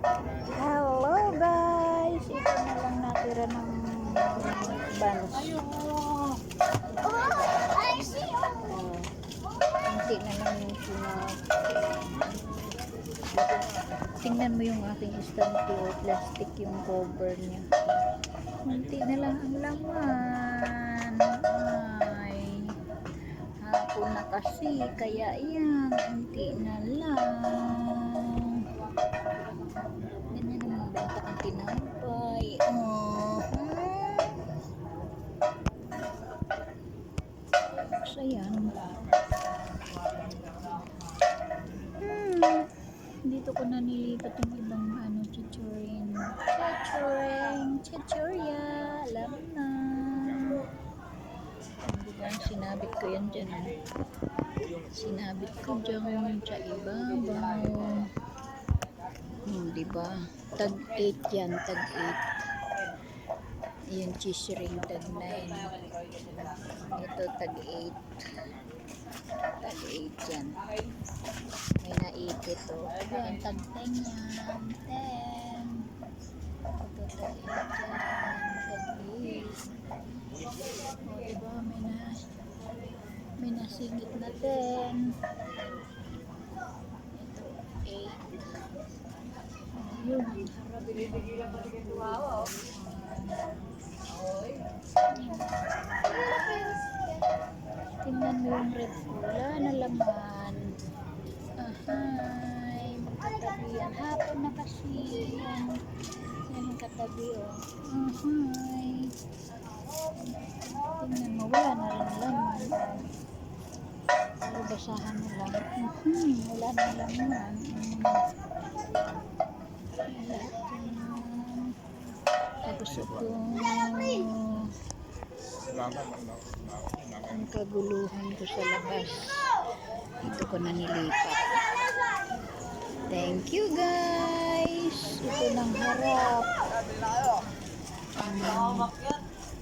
Hello guys! Ito na lang natira ng buns. Oh, I see. Uh, Kunti na lang yung sunod. Tingnan mo yung aking istante o plastic yung cover niya. Kunti na lang ang laman. Ay. Hapon na kasi. Kaya yan. Kunti na lang. Ganyan ang mga benta kong tinapay. Oh. So yan. Hmm. Dito ko na nilipat yung ibang ano, chichurin. Chichurin. Chichurya. Alam na. Diba, sinabit ko yan dyan. ah. Sinabit ko dyan sa ibabaw. Hmm, diba? Tag 8 yan, tag 8. Yung cheese ring tag 9. Ito tag 8. Tag 8 yan. May naipit to. Yan, tag 10 yan. 10. Ito tag 8 yan. Tag 8. O, diba? May na may nasingit na 10. Ito, 8. Yun. Tingnan mo yung red wala na laman. Ahay, magkatabi yan. Hapon na kasi yan. Yan ang katabi, oh. Ahay. Tingnan mo, wala na rin laman. Pero mo lang. Mhm, wala na laman. Mm. Wala yan. Tapos ito, ang kaguluhan ko sa labas. Dito ko na nilipat. Thank you guys. Ito ng harap. Um,